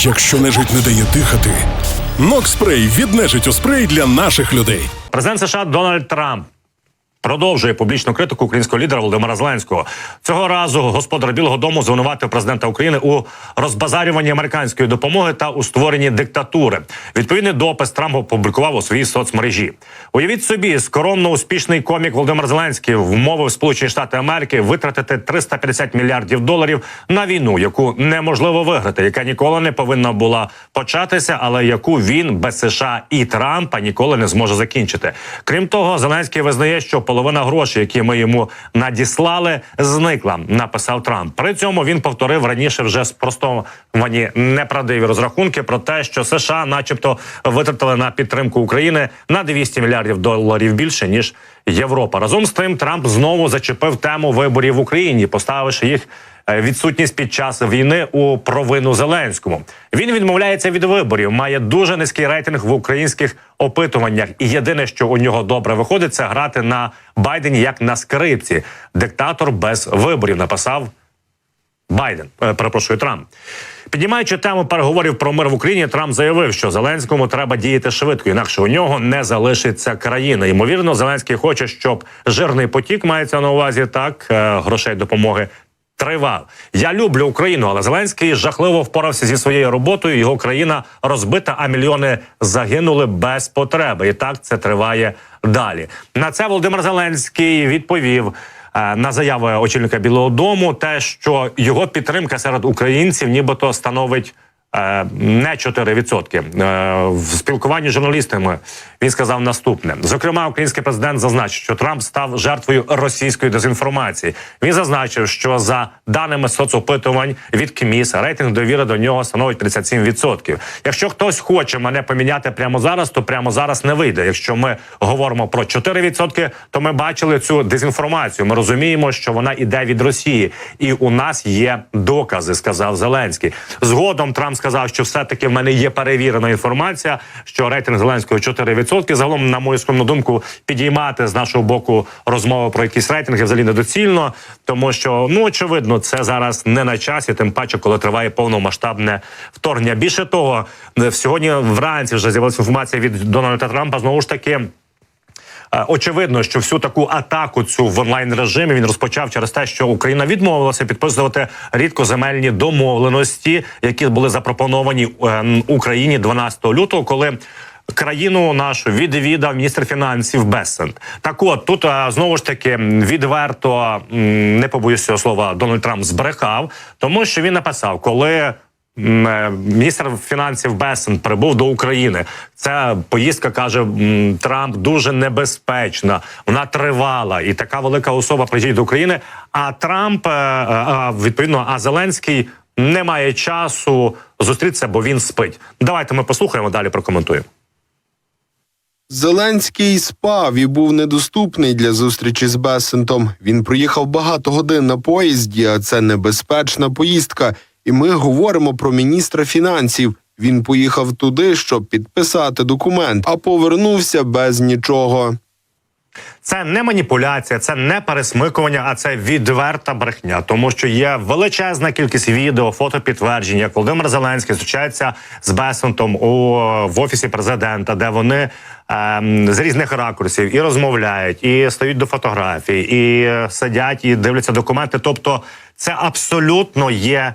Якщо нежить не дає дихати, Нокспрей від нежиттю спрей для наших людей. Президент США Дональд Трамп. Продовжує публічну критику українського лідера Володимира Зеленського. Цього разу господар Білого Дому звинуватив президента України у розбазарюванні американської допомоги та у створенні диктатури. Відповідний допис Трамп опублікував у своїй соцмережі. Уявіть собі, скоромно успішний комік Володимир Зеленський вмовив Сполучені Штати Америки витратити 350 мільярдів доларів на війну, яку неможливо виграти, яка ніколи не повинна була початися, але яку він без США і Трампа ніколи не зможе закінчити. Крім того, Зеленський визнає, що половина грошей, які ми йому надіслали, зникла. Написав Трамп. При цьому він повторив раніше вже спростовані неправдиві розрахунки про те, що США, начебто, витратили на підтримку України на 200 мільярдів доларів більше ніж Європа. Разом з тим Трамп знову зачепив тему виборів в Україні, поставивши їх відсутність під час війни у провину Зеленському. Він відмовляється від виборів, має дуже низький рейтинг в українських опитуваннях. І єдине, що у нього добре виходить, це грати на Байдені як на скрипці. Диктатор без виборів написав Байден, е, перепрошую, Трамп. Піднімаючи тему переговорів про мир в Україні, Трамп заявив, що Зеленському треба діяти швидко, інакше у нього не залишиться країна. Ймовірно, Зеленський хоче, щоб жирний потік мається на увазі так е, грошей допомоги. Тривав. Я люблю Україну, але Зеленський жахливо впорався зі своєю роботою. Його країна розбита, а мільйони загинули без потреби. І так це триває далі. На це Володимир Зеленський відповів е, на заяву очільника Білого Дому, те, що його підтримка серед українців, нібито становить. Е, Не 4%. Е, в спілкуванні з журналістами він сказав наступне: зокрема, український президент зазначив, що Трамп став жертвою російської дезінформації. Він зазначив, що за даними соцопитувань від КМІС рейтинг довіри до нього становить 57%. Якщо хтось хоче мене поміняти прямо зараз, то прямо зараз не вийде. Якщо ми говоримо про 4%, то ми бачили цю дезінформацію. Ми розуміємо, що вона іде від Росії, і у нас є докази, сказав Зеленський. Згодом Трамп сказав, що все таки в мене є перевірена інформація, що рейтинг Зеленського 4%. Загалом, на мою скромну думку, підіймати з нашого боку розмови про якісь рейтинги взагалі недоцільно, тому що ну очевидно, це зараз не на часі, тим паче, коли триває повномасштабне вторгнення. Більше того, сьогодні вранці вже з'явилася інформація від Дональда Трампа. Знову ж таки. Очевидно, що всю таку атаку цю в онлайн режимі він розпочав через те, що Україна відмовилася підписувати рідкоземельні домовленості, які були запропоновані е, Україні 12 лютого, коли. Країну нашу відвідав міністр фінансів Бесент. Так, от тут е, знову ж таки відверто не побоюсь цього слова, Дональд Трамп збрехав, тому що він написав, коли міністр фінансів Бесен прибув до України. Ця поїздка каже Трамп дуже небезпечна. Вона тривала, і така велика особа приїздить до України. А Трамп е, е, відповідно, а Зеленський не має часу зустрітися, бо він спить. Давайте ми послухаємо далі. Прокоментуємо. Зеленський спав і був недоступний для зустрічі з Бесентом. Він проїхав багато годин на поїзді, а це небезпечна поїздка. І ми говоримо про міністра фінансів. Він поїхав туди, щоб підписати документ, а повернувся без нічого. Це не маніпуляція, це не пересмикування, а це відверта брехня, тому що є величезна кількість відео, фото підтверджень, як Володимир Зеленський зустрічається з Бесентом у в офісі президента, де вони ем, з різних ракурсів і розмовляють, і стають до фотографій, і сидять, і дивляться документи. Тобто, це абсолютно є.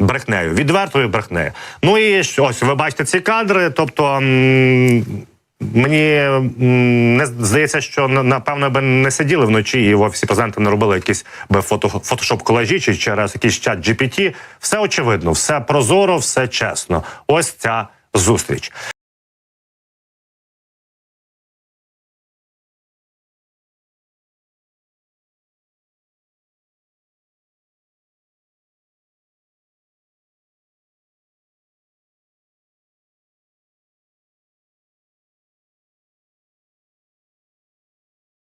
Брехнею, відвертою брехнею. Ну і ось ви бачите ці кадри. Тобто мені не здається, що напевно би не сиділи вночі і в офісі президента не робили якісь би фото фотошоп колажі чи через якийсь чат GPT. Все очевидно, все прозоро, все чесно. Ось ця зустріч.